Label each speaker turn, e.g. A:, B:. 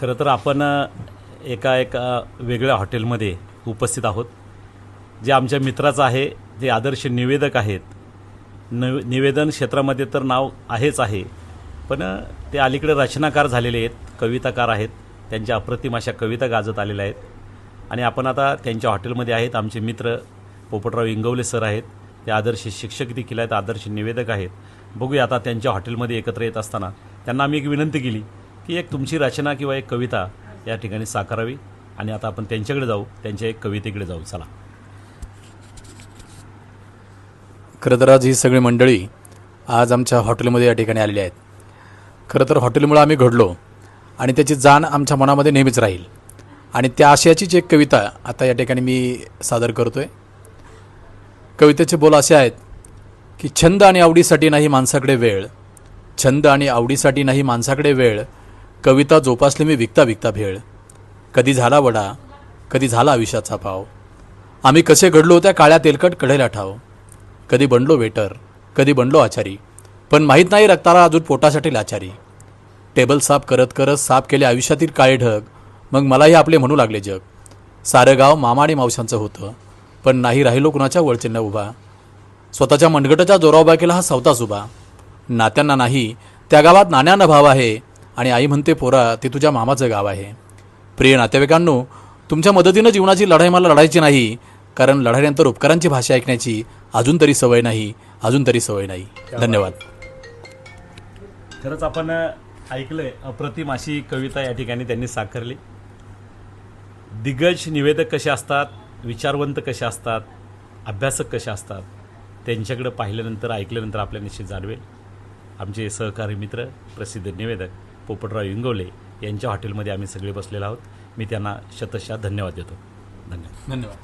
A: खरं तर आपण एका एका वेगळ्या हॉटेलमध्ये उपस्थित आहोत. जे आमच्या मित्राचं आहे जे आदर्श निवेदक आहेत. नव निवेदन क्षेत्रामध्ये तर नाव आहेच आहे. पण ते अलीकडे रचनाकार झालेले आहेत कविताकार आहेत. त्यांच्या अप्रतिम अशा कविता गाजत आलेल्या आहेत. आणि आपण आता त्यांच्या हॉटेलमध्ये आहेत. आमचे मित्र पोपटराव इंगवले सर आहेत. ते आदर्श शिक्षक देखील आहेत आदर्श निवेदक आहेत. बघूया आता त्यांच्या हॉटेलमध्ये एकत्र येत असताना. त्यांना आम्ही एक विनंती केली की एक तुमची रचना किंवा एक कविता या ठिकाणी साकारावी आणि आता आपण त्यांच्याकडे जाऊ त्यांच्या एक कवितेकडे जाऊ. चला.
B: खरं तर आज ही सगळी मंडळी आज आमच्या हॉटेलमध्ये या ठिकाणी आलेली आहेत. खरं तर हॉटेलमुळे आम्ही घडलो आणि त्याची जाण आमच्या मनामध्ये नेहमीच राहील. आणि त्या आशयाचीच एक कविता आता या ठिकाणी मी सादर करतो आहे कवितेचे बोल असे आहेत की छंद आणि आवडीसाठी नाही माणसाकडे वेळ. छंद आणि आवडीसाठी नाही माणसाकडे वेळ. कविता जोपासली मी विकता विकता भेळ. कधी झाला वडा कधी झाला आयुष्याचा पाव. आम्ही कसे घडलो त्या काळ्या तेलकट कढेला ठाव. कधी बनलो वेटर कधी बनलो आचारी पण माहीत नाही रक्ताला अजून पोटासाठी लाचारी. टेबल साफ करत करत साफ केले आयुष्यातील काळे ढग मग मलाही आपले म्हणू लागले जग. सारं गाव मामा आणि मावशांचं होतं पण नाही राहिलो कुणाच्या वळचिन्ह उभा. स्वतःच्या मनगटाच्या जोरा केला हा सवताच उभा. नात्यांना नाही त्या गावात नाण्यांना भाव आहे आणि आई म्हणते पोरा ते तुझ्या मामाचं गाव आहे. प्रिय नातेवाईकांनो तुमच्या मदतीनं जीवनाची लढाई मला लढायची नाही कारण लढाईनंतर उपकारांची भाषा ऐकण्याची अजून तरी सवय नाही अजून तरी सवय नाही. धन्यवाद.
A: खरंच आपण ऐकलंय अप्रतिम अशी कविता या ठिकाणी त्यांनी साकारली. दिग्गज निवेदक कसे असतात विचारवंत कसे असतात अभ्यासक कसे असतात त्यांच्याकडे पाहिल्यानंतर ऐकल्यानंतर आपल्या निश्चित जाणवेल. आमचे सहकारी मित्र प्रसिद्ध निवेदक. पोपटराव इंगवले यांच्या हॉटेलमध्ये आम्ही सगळे बसलेलो आहोत. मी त्यांना शतशः धन्यवाद देतो. धन्यवाद.
B: धन्यवाद.